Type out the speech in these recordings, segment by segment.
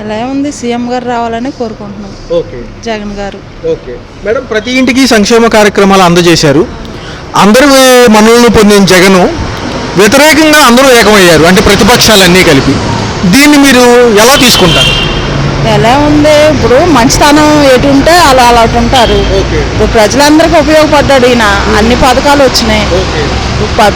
ఎలా ఉంది? సీఎం గారు రావాలని కోరుకుంటున్నాం. ఓకే. జగన్ గారు. ఓకే. మేడం ప్రతి ఇంటికి సంక్షేమ కార్యక్రమాలు అందజేశారు. అందరూ మనులను పొందిన జగను వ్యతిరేకంగా అందరూ ఏకమయ్యారు అంటే ప్రతిపక్షాలన్నీ కలిపి. దీన్ని మీరు ఎలా తీసుకుంటారు? ఎలా ఉంది? ఇప్పుడు మంచితనం ఎటు ఉంటే అలా అలా ఉంటారు. ఇప్పుడు ప్రజలందరికీ ఉపయోగపడ్డాడు ఈయన. అన్ని పథకాలు వచ్చినాయి.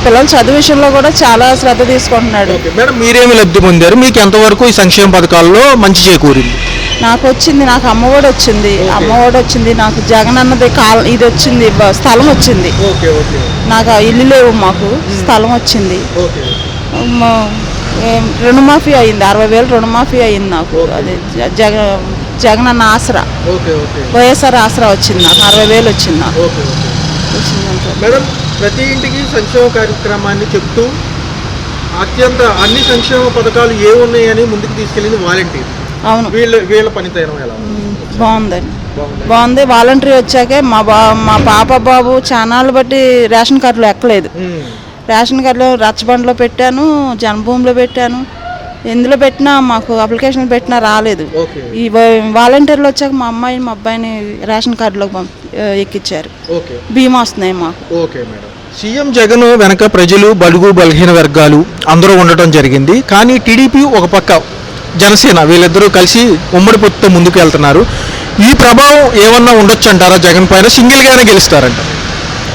పిల్లల చదువు విషయంలో కూడా చాలా శ్రద్ధ తీసుకుంటున్నాడు. మేడం మీరేమి లబ్ధి పొందారు? మీకు ఎంతవరకు ఈ సంక్షేమ పథకాల్లో మంచి చేకూరింది? నాకు వచ్చింది నాకు అమ్మఒడి వచ్చింది. అమ్మఒడి వచ్చింది నాకు జగన్ అన్నది కాల ఇది వచ్చింది స్థలం వచ్చింది. నాకు ఇల్లు లేవు మాకు స్థలం వచ్చింది. రుణమాఫీ అయింది అరవై వేలు రుణమాఫీ అయింది నాకు. అది జగ జగన్ అన్న Aasara. Okay okay. YSR Aasara వచ్చింది నాకు అరవై వేలు వచ్చింది నాకు మేడం ప్రతి ఇంటికి సంక్షేమ కార్యక్రమాన్ని చెప్తూ అత్యంత అన్ని సంక్షేమ పథకాలు ఏ ఉన్నాయని ముందుకు తీసుకెళ్ళింది వాలంటీర్. అవును. వీళ్ళ వీళ్ళ పనితనం ఎలా బాగుందండి. బాగుంది? వాలంటరీ వచ్చాకే మా బా మా పాప బాబు చానాలు బట్టి రేషన్ కార్డులు ఎక్కలేదు. రేషన్ కార్డులో రచ్చబండలో పెట్టాను జన్మభూమిలో పెట్టాను. ఎందులో పెట్టినా మాకు అప్లికేషన్ పెట్టినా రాలేదు. ఈ వాలంటీర్లు వచ్చాక మా అమ్మాయిని మా అబ్బాయిని రేషన్ కార్డులోకి ఎక్కించారు బీమా వస్తున్నాయి మాకు. Okay madam. సీఎం జగన్ వెనక ప్రజలు బడుగు బలహీన వర్గాలు అందరూ ఉండటం జరిగింది. కానీ టీడీపీ ఒక పక్క జనసేన వీళ్ళిద్దరూ కలిసి ఉమ్మడి పొత్తుతో ముందుకు వెళ్తున్నారు. ఈ ప్రభావం ఏమన్నా ఉండొచ్చు అంటారా జగన్ పైన? సింగిల్గానే గెలుస్తారంట.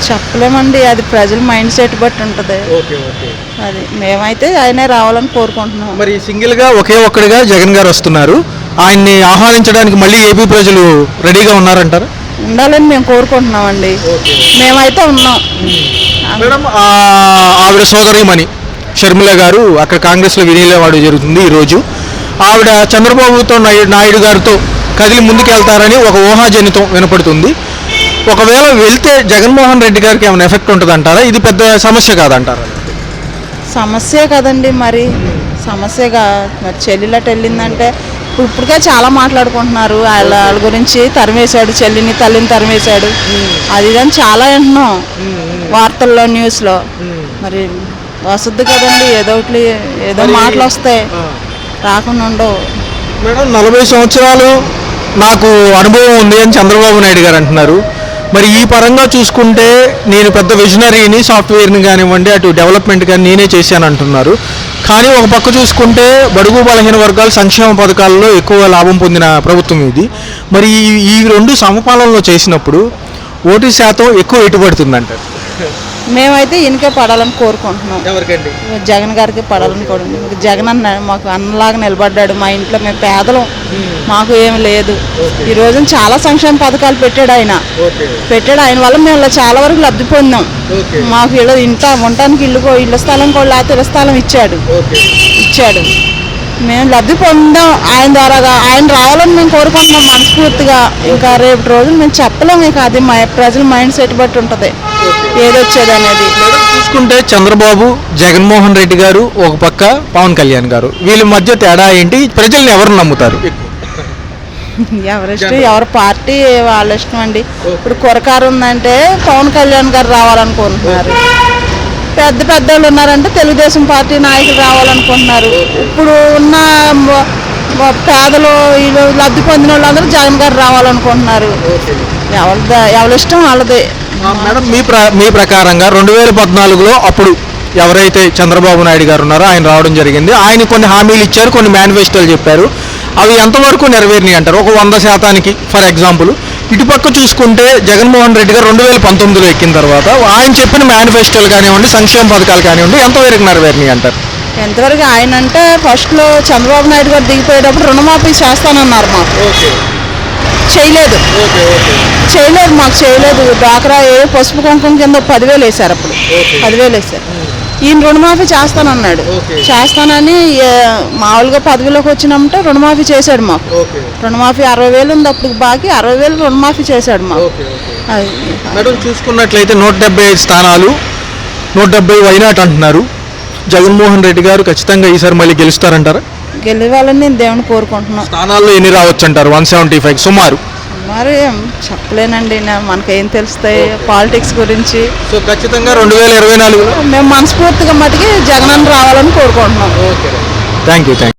చెప్పలేమండి అది ప్రజల మైండ్ సెట్ బట్టి ఉంటుంది. Okay okay. అది మేమైతే ఆయనే రావాలని కోరుకుంటున్నాం. మరి సింగిల్గా ఒకే ఒక్కడిగా జగన్ గారు వస్తున్నారు. ఆయన్ని ఆహ్వానించడానికి మళ్ళీ ఏపీ ప్రజలు రెడీగా ఉన్నారంటారా? ఉండాలని మేము కోరుకుంటున్నామండి. మేమైతే ఉన్నాం. మేడం ఆవిడ సోదరిమణి షర్మిల గారు అక్కడ కాంగ్రెస్లో వినియోగవాడు జరుగుతుంది ఈరోజు. ఆవిడ చంద్రబాబుతో నాయుడు నాయుడు గారితో కదిలి ముందుకెళ్తారని ఒక ఊహాజనితం వినపడుతుంది. ఒకవేళ వెళ్తే జగన్మోహన్ రెడ్డి గారికి ఏమైనా ఎఫెక్ట్ ఉంటుంది అంటారా ఇది పెద్ద సమస్య కాదంటారా? సమస్యే కదండి మరి. సమస్యగా మరి చెల్లిలట వెళ్ళిందంటే ఇప్పుడు ఇప్పటికే చాలా మాట్లాడుకుంటున్నారు. వాళ్ళ వాళ్ళ గురించి తరిమేశాడు చెల్లిని తల్లిని తరిమేశాడు. అది ఇదని చాలా వింటున్నాం వార్తల్లో న్యూస్లో. మరి వసద్దు కదండి. ఏదో ఒకటి ఏదో మాటలు వస్తాయి రాకుండా ఉండవు. మేడం నలభై సంవత్సరాలు నాకు అనుభవం ఉంది అని చంద్రబాబు నాయుడు గారు అంటున్నారు. మరి ఈ పరంగా చూసుకుంటే నేను పెద్ద విజనరీని సాఫ్ట్వేర్ని కానివ్వండి అటు డెవలప్మెంట్ కానీ నేనే చేశాను అంటున్నారు కానీ ఒక పక్క చూసుకుంటే బడుగు బలహీన వర్గాలు సంక్షేమ పథకాల్లో ఎక్కువ లాభం పొందిన ప్రభుత్వం ఇది. మరి ఈ- రెండు సమపాలనలో చేసినప్పుడు ఓటు శాతం ఎక్కువ ఎటుపడుతుందంటారు మేమైతే ఈయనకే పడాలని కోరుకుంటున్నాం. ఎవరికండి? జగన్ గారికి పడాలని కూడా జగన్ అన్న మాకు అన్నలాగా నిలబడ్డాడు మా ఇంట్లో మేము పేదలం మాకు ఏమి లేదు. ఈ రోజున చాలా సంక్షేమ పథకాలు పెట్టాడు ఆయన. పెట్టాడు ఆయన వల్ల మేము ఇలా చాలా వరకు లబ్ధి పొందాం. మాకు ఇల్లు ఇంట ఉండటానికి ఇల్లు ఇళ్ళ స్థలం కూడా లేకపోతే ఇళ్ళ స్థలం ఇచ్చాడు. ఇచ్చాడు. మేము లబ్ధి పొందాం ఆయన ద్వారాగా. ఆయన రావాలని మేము కోరుకుంటున్నాం మనస్ఫూర్తిగా. ఇంకా రేపు రోజు మేము చెప్పలేము ఇక అది మా ప్రజల మైండ్ సెట్ బట్టి ఉంటుంది. ఏది వచ్చేది అనేది మేడం చూసుకుంటే చంద్రబాబు జగన్మోహన్ రెడ్డి గారు ఒక పక్క పవన్ కళ్యాణ్ గారు. వీళ్ళ మధ్య తేడా ఏంటి? ప్రజల్ని ఎవరు నమ్ముతారు? ఎవరిష్టం ఎవరి పార్టీ వాళ్ళ ఇష్టం అండి? ఇప్పుడు కొరకారు ఉందంటే పవన్ కళ్యాణ్ గారు రావాలనుకుంటున్నారు. పెద్ద పెద్ద వాళ్ళు ఉన్నారంటే తెలుగుదేశం పార్టీ నాయకులు రావాలనుకుంటున్నారు. ఇప్పుడు ఉన్న పేదలు వీళ్ళు లబ్ధి పొందిన వాళ్ళందరూ జగన్ గారు రావాలనుకుంటున్నారు. ఎవరి ఎవరి ఇష్టం వాళ్ళదే. మేడం మీ ప్ర మీ ప్రకారంగా రెండు వేల పద్నాలుగులో అప్పుడు ఎవరైతే చంద్రబాబు నాయుడు గారు ఉన్నారో ఆయన రావడం జరిగింది. ఆయన కొన్ని హామీలు ఇచ్చారు కొన్ని మేనిఫెస్టోలు చెప్పారు. అవి ఎంతవరకు నెరవేరినాయి అంటారు? ఒక వంద శాతానికి ఫర్ ఎగ్జాంపుల్. ఇటుపక్క చూసుకుంటే జగన్మోహన్ రెడ్డి గారు రెండు వేల పంతొమ్మిదిలో ఎక్కిన తర్వాత ఆయన చెప్పిన మేనిఫెస్టోలు కానివ్వండి సంక్షేమ పథకాలు కానివ్వండి ఎంతవరకు నెరవేరినాయి అంటారు? ఎంతవరకు ఆయన అంటే ఫస్ట్లో చంద్రబాబు నాయుడు గారు దిగిపోయేటప్పుడు రుణమాఫీ చేస్తానన్నారు మాకు. ఓకే. చేయలేదు. చేయలేదు మాకు చేయలేదు. డాక్రా ఏ పసుపు కుంకుమ కింద పదివేలు వేశారు అప్పుడు. పదివేలు వేశారు. ఈయన రుణమాఫీ చేస్తానన్నాడు. చేస్తానని మామూలుగా పదవిలోకి వచ్చినామంటే రుణమాఫీ చేశాడు మాకు. రుణమాఫీ అరవై వేలు ఉంది అప్పుడు బాకీ అరవై వేలు రుణమాఫీ చేశాడు మాకు. మేడం చూసుకున్నట్లయితే నూట డెబ్బై ఐదు స్థానాలు నూట డెబ్బై వైనాట్ అంటున్నారు. జగన్మోహన్ రెడ్డి గారు ఖచ్చితంగా ఈసారి మళ్ళీ గెలుస్తారంటారా? గెలవాలని నేను దేవుని కోరుకుంటున్నాం స్థానాల్లో ఎన్ని రావచ్చు అంటారు వన్ సెవెంటీ ఫైవ్ సుమారు. మరి ఏం చెప్పలేనండి మనకేం తెలుస్తాయి పాలిటిక్స్ గురించి. సో ఖచ్చితంగా రెండు వేల ఇరవై నాలుగు మేము మనస్ఫూర్తిగా మటుకి జగనన్న రావాలని కోరుకుంటున్నాం. Thank you thank